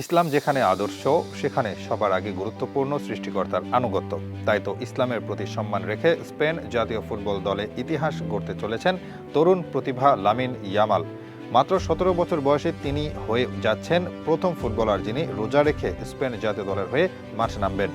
ইসলাম যেখানে আদর্শ, সেখানে সবার আগে গুরুত্বপূর্ণ সৃষ্টিকর্তার আনুগত্য। তাই তো ইসলামের প্রতি সম্মান রেখে স্পেন জাতীয় ফুটবল দলে ইতিহাস গড়তে চলেছেন তরুণ প্রতিভা লামিন ইয়ামাল। মাত্র সতেরো বছর বয়সে তিনি হয়ে যাচ্ছেন প্রথম ফুটবলার যিনি রোজা রেখে স্পেন জাতীয় দলের হয়ে মাঠে নামবেন।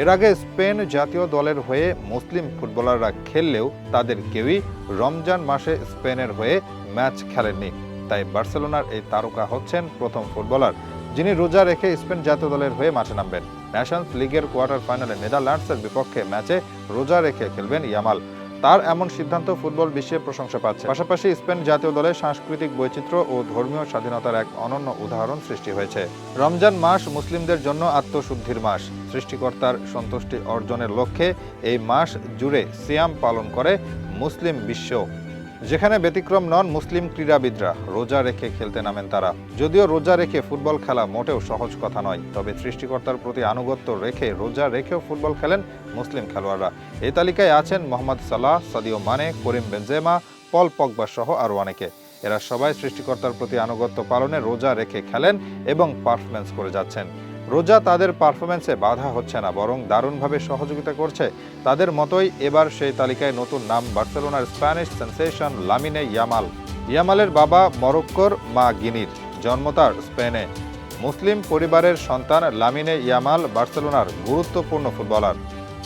এর আগে স্পেন জাতীয় দলের হয়ে মুসলিম ফুটবলাররা খেললেও তাদের কেউই রমজান মাসে স্পেনের হয়ে ম্যাচ খেলেননি। তাই বার্সেলোনার এই তারকা হচ্ছেন প্রথম ফুটবলার। যিনি রোজা রেখে স্পেন জাতীয় দলের হয়ে মাঠে নামবেন। ন্যাশনস লিগের কোয়ার্টার ফাইনালে নেদারল্যান্ডসের বিপক্ষে ম্যাচে রোজা রেখে খেলবেন ইয়ামাল। তার এমন সিদ্ধান্ত ফুটবল বিশ্বে প্রশংসা পাচ্ছে। পাশাপাশি স্পেন জাতীয় দলের সাংস্কৃতিক বৈচিত্র্য ও ধর্মীয় স্বাধীনতার এক অনন্য উদাহরণ সৃষ্টি হয়েছে। রমজান মাস মুসলিমদের জন্য আত্মশুদ্ধির মাস। সৃষ্টিকর্তার সন্তুষ্টি অর্জনের লক্ষ্যে এই মাস জুড়ে সিয়াম পালন করে মুসলিম বিশ্ব। যেখানে ব্যতিক্রম নন মুসলিম ক্রীড়াবিদরা রোজা রেখে খেলতে নামেন তারা। যদিও রোজা রেখে ফুটবল খেলা মোটেও সহজ কথা নয়, তবে সৃষ্টিকর্তার প্রতি আনুগত্য রেখে রোজা রেখেও ফুটবল খেলেন মুসলিম খেলোয়াড়রা। এই তালিকায় আছেন মোহাম্মদ সালাহ, সাদিও মানে করিম বেনজেমা, পল পগবা সহ আরও অনেকে। এরা সবাই সৃষ্টিকর্তার প্রতি আনুগত্য পালনে রোজা রেখে খেলেন এবং পারফরমেন্স করে যাচ্ছেন। রোজা তাদের পারফরমেন্সে বাধা হচ্ছে না, বরং দারুণভাবে সহযোগিতা করছে। তাদের মতোই এবার সেই তালিকায় নতুন নাম, বার্সেলোনার স্প্যানিশ সেন্সেশন লামিনে ইয়ামাল। ইয়ামালের বাবা মরক্কোর মা গিনির জন্ম তার স্পেনে। মুসলিম পরিবারের সন্তান লামিনে ইয়ামাল বার্সেলোনার গুরুত্বপূর্ণ ফুটবলার।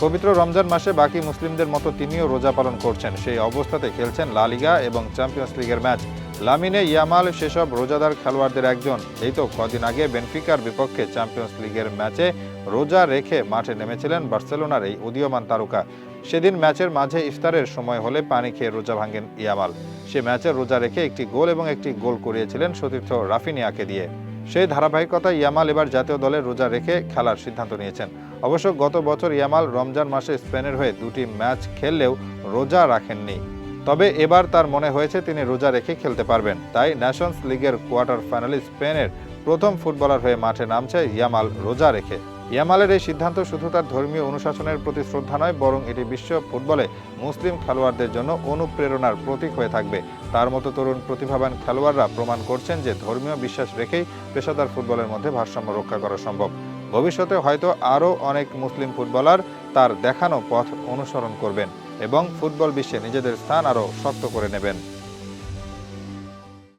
পবিত্র রমজান মাসে বাকি মুসলিমদের মতো তিনিও রোজা পালন করছেন। সেই অবস্থাতে খেলছেন লা লিগা এবং চ্যাম্পিয়ন্স লিগের ম্যাচ। লামিনে ইয়ামাল সেসব রোজাদার খেলোয়াড়দের একজন। এই তো কদিন আগে বেনফিকার বিপক্ষে চ্যাম্পিয়ন্স লিগের ম্যাচে রোজা রেখে মাঠে নেমেছিলেন বার্সেলোনার এই উদীয়মান তারকা। সেদিন ম্যাচের মাঝে ইফতারের সময় হলে পানি খেয়ে রোজা ভাঙেন ইয়ামাল। সে ম্যাচে রোজা রেখে একটি গোল এবং একটি গোল করিয়েছিলেন সতীর্থ রাফিনিয়াকে দিয়ে। সেই ধারাবাহিকতা ইয়ামাল এবার জাতীয় দলে রোজা রেখে খেলার সিদ্ধান্ত নিয়েছেন। অবশ্য গত বছর ইয়ামাল রমজান মাসে স্পেনের হয়ে দুটি ম্যাচ খেললেও রোজা রাখেননি। তবে এবার তার মনে হয়েছে তিনি রোজা রেখে খেলতে পারবেন। তাই ন্যাশনস লিগের কোয়ার্টার ফাইনালে স্পেনের প্রথম ফুটবলার হয়ে মাঠে নামছে ইয়ামাল রোজা রেখে। ইয়ামালের এই সিদ্ধান্ত শুধু তার ধর্মীয় অনুশাসনের প্রতি শ্রদ্ধা নয়, বরং এটি বিশ্ব ফুটবলে মুসলিম খেলোয়াড়দের জন্য অনুপ্রেরণার প্রতীক হয়ে থাকবে। তার মতো তরুণ প্রতিভাবান খেলোয়াড়রা প্রমাণ করছেন যে ধর্মীয় বিশ্বাস রেখেই পেশাদার ফুটবলের মধ্যে ভারসাম্য রক্ষা করা সম্ভব। ভবিষ্যতে হয়তো আরও অনেক মুসলিম ফুটবলার তার দেখানো পথ অনুসরণ করবেন। এবং ফুটবল বিশ্বে নিজেদের স্থান আরও শক্ত করে নেবেন।